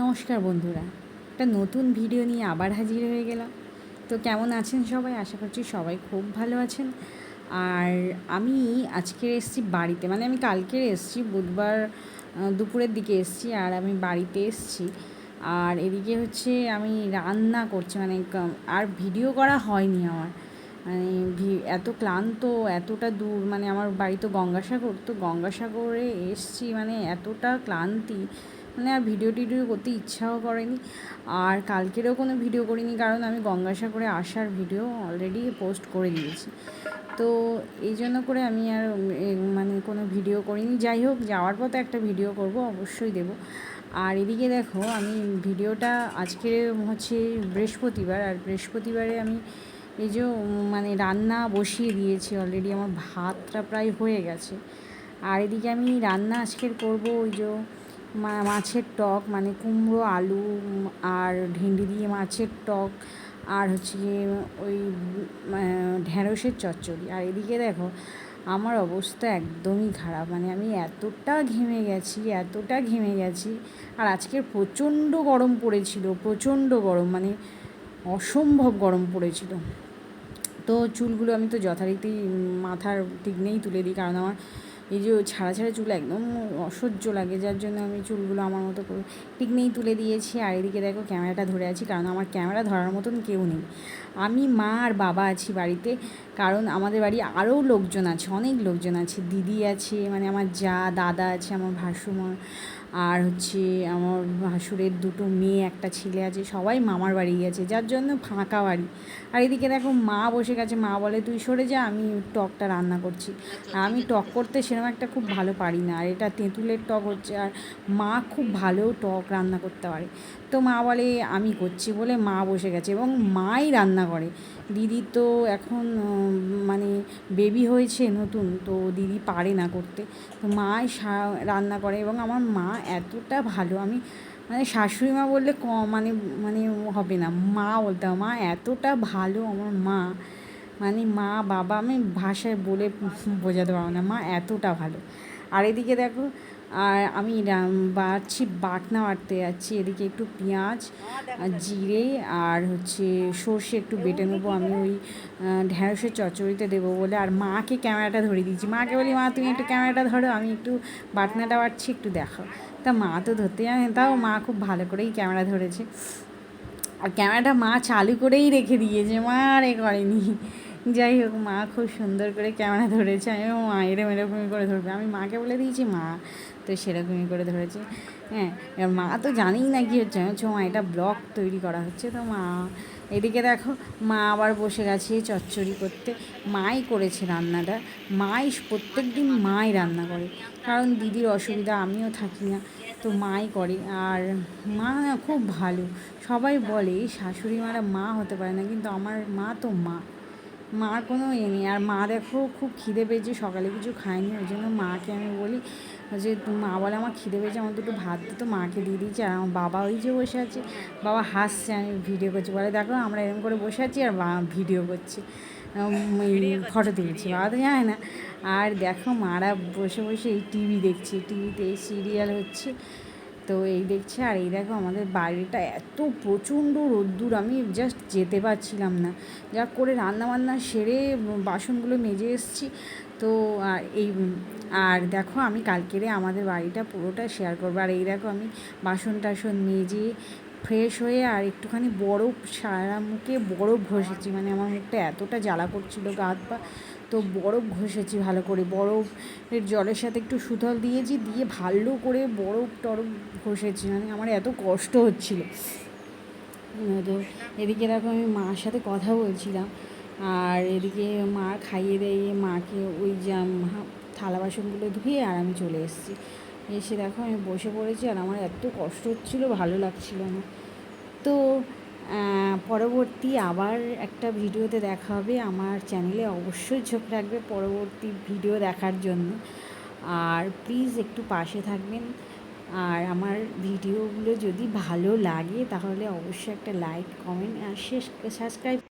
নমস্কার বন্ধুরা, একটা নতুন ভিডিও নিয়ে আবার হাজির হয়ে গেলাম। তো কেমন আছেন সবাই? আশা করছি সবাই খুব ভালো আছেন। আর আমি আজকে এসেছি বাড়িতে মানে আমি কালকে এসেছি, বুধবার দুপুরের দিকে এসেছি আর আমি বাড়িতে এসেছি। আর এদিকে হচ্ছে আমি রান্না করছি মানে আর ভিডিও করা হয়নি আমার। মানে এত ক্লান্ত, এতটা দূর মানে আমার বাড়ি তো গঙ্গাসাগর, তো গঙ্গাসাগরে এসছি মানে এতটা ক্লান্তি মানে আর ভিডিও টিডিও করতে ইচ্ছাও করেনি। আর কালকেরও কোনো ভিডিও করিনি, কারণ আমি গঙ্গাসাগরে আসার ভিডিও অলরেডি পোস্ট করে দিয়েছি। তো এই জন্য করে আমি আর মানে কোনো ভিডিও করিনি। যাই হোক, যাওয়ার পথে একটা ভিডিও করব, অবশ্যই দেব। আর এদিকে দেখো, আমি ভিডিওটা আজকে হচ্ছে বৃহস্পতিবার, আর বৃহস্পতিবারে আমি এই যে মানে রান্না বসিয়ে দিয়েছি অলরেডি আমার ভাতটা প্রায় হয়ে গেছে। আর এদিকে আমি রান্না আজকের করব ওই যে মাছের টক মানে কুমড়ো, আলু আর ভেন্ডি দিয়ে মাছের টক, আর হচ্ছে গিয়ে ওই ঢ্যাঁড়সের চচ্চড়ি। আর এদিকে দেখো, আমার অবস্থা একদমই খারাপ মানে আমি এতটা ঘেমে গেছি, এতটা ঘেমে গেছি, আর আজকে প্রচণ্ড গরম পড়েছিল, প্রচণ্ড গরম মানে অসম্ভব গরম পড়েছিল। তো চুলগুলো আমি তো যথারীতি মাথার ঠিক নেই তুলে দিই, কারণ আমার এই যে ছাড়া ছাড়া চুল একদম অসহ্য লাগে, যার জন্য আমি চুলগুলো আমার মতো করে ঠিক নেই তুলে দিয়েছি। আর এদিকে দেখো ক্যামেরাটা ধরে আছি, কারণ আমার ক্যামেরা ধরার মতন কেউ নেই। আমি মা আর বাবা আছি বাড়িতে, কারণ আমাদের বাড়ি আরও লোকজন আছে, অনেক লোকজন আছে, দিদি আছে মানে আমার যা দাদা আছে, আমার ভাসুমা আর হচ্ছে আমার ভাসুরের দুটো মেয়ে, একটা ছেলে আছে, সবাই মামার বাড়ি গেছে, যার জন্য ফাঁকা বাড়ি। আর এদিকে দেখো মা বসে গেছে, মা বলে, তুই সরে যা, আমি টকটা রান্না করছি। আর আমি টক করতে সেরকম একটা খুব ভালো পারি না, আর এটা তেঁতুলের টক হচ্ছে, আর মা খুব ভালো টক রান্না করতে পারে। তো মা বলে, আমি করছি বলে মা বসে গেছে এবং মাই রান্না করে। দিদি তো এখন মানে বেবি হয়েছে নতুন, তো দিদি পারে না করতে। তো মাই রান্না করে এবং আমার মা এতটা ভালো। আমি মানে শাশুড়ি মা বললে ক মানে মানে হবে না। মা বলতে মা এতটা ভালো আমার মা। মানে মা, বাবা আমি ভাষায় বলে বোঝাতে পারব না, মা এতটা ভালো। আর এদিকে দেখো আর আমি বাড়ছি বাটনা বাটতে যাচ্ছি। এদিকে একটু পেঁয়াজ জিরে, আর হচ্ছে সর্ষে একটু বেটে নেব। আমি ওই ঢ্যাঁড়সের চচ্চড়িতে দেবো বলে। আর মাকে ক্যামেরাটা ধরে দিয়েছি। মাকে বলি, মা, তুমি একটু ক্যামেরাটা ধরো, আমি একটু বাটনাটা বাড়ছি একটু দেখো তা মা তো ধরতে জানে তাও মা খুব ভালো করেই ক্যামেরা ধরেছে। আর ক্যামেরাটা মা চালু করেই রেখে দিয়েছে। মা আর এ করেনি। যাই হোক, মা খুব সুন্দর করে ক্যামেরা ধরেছে। আমি মা, এরম, এরকমই করে ধরবে। আমি মাকে বলে দিয়েছি, মা, তো সেরকমই করে ধরেছে। হ্যাঁ মা তো জানেই না কি হচ্ছে। আমি মা, এটা ব্লগ তৈরি করা হচ্ছে তো, মা। এদিকে দেখো, মা আবার বসে গেছে চচ্চড়ি করতে। মাই করেছে রান্নাটা। মাই প্রত্যেক দিন মাই রান্না করে। কারণ দিদির অসুবিধা, আমিও থাকি না, তো মাই করে। আর মা খুব ভালো। সবাই বলে, শাশুড়ি মারা মা হতে পারে না, কিন্তু আমার মা তো মা। মার কোনো এ নেই। আর মা দেখো খুব খিদে পেয়েছে সকালে কিছু খায়নি ওই জন্য মাকে আমি বলি যে তুমি মা বলে আমার খিদে পেয়েছে আমার দুটো ভাত দিতো মাকে দিয়ে দিয়েছি। আর আমার বাবা ওই যে বসে আছে বাবা হাসছে আমি ভিডিও করছি বলে দেখো আমরা এরকম করে বসে আছি আর ভিডিও করছি ফটো তুলছি বাবা তো জানে না। আর দেখো মারা বসে বসে এই টিভি দেখছে টিভিতে সিরিয়াল হচ্ছে। তো এই দেখছে, আর এই দেখো আমাদের বাড়িটা এত প্রচণ্ড রোদ্দুর, আমি জাস্ট যেতে পারছিলাম না। যা করে রান্না বান্না সেরে বাসনগুলো মেজে এসেছি। তো আর এই, আর দেখো আমি কালকেরে আমাদের বাড়িটা পুরোটা শেয়ার করব। আর এই দেখো আমি বাসন টাসন মেজে ফ্রেশ হয়ে আর একটুখানি বরফ সারা মুখে বরফ ঘষেছি। মানে আমার মুখটা এতটা জ্বালা করছিল, গা হাত পা তো বরফ ঘষেছি ভালো করে। বরফের জলের সাথে একটু সুতল দিয়েছি, দিয়ে ভালো করে বরফ টরফ ঘষেছি। মানে আমার এত কষ্ট হচ্ছিল। তো এদিকে দেখো আমি মার সাথে কথা বলছিলাম। আর এদিকে মা খাইয়ে দিয়ে মাকে ওই যা থালা বাসনগুলো ধুয়ে আর আমি চলে এসেছি। এসে দেখো আমি বসে পড়েছি আর আমার এত কষ্ট হচ্ছিল, ভালো লাগছিল না। তো পরবর্তী আবার একটা ভিডিওতে দেখা হবে। আমার চ্যানেলে অবশ্যই চোখ রাখবে পরবর্তী ভিডিও দেখার জন্য। আর প্লিজ একটু পাশে থাকবেন। আর আমার ভিডিওগুলো যদি ভালো লাগে, তাহলে অবশ্যই একটা লাইক কমেন্ট আর শেষ সাবস্ক্রাইব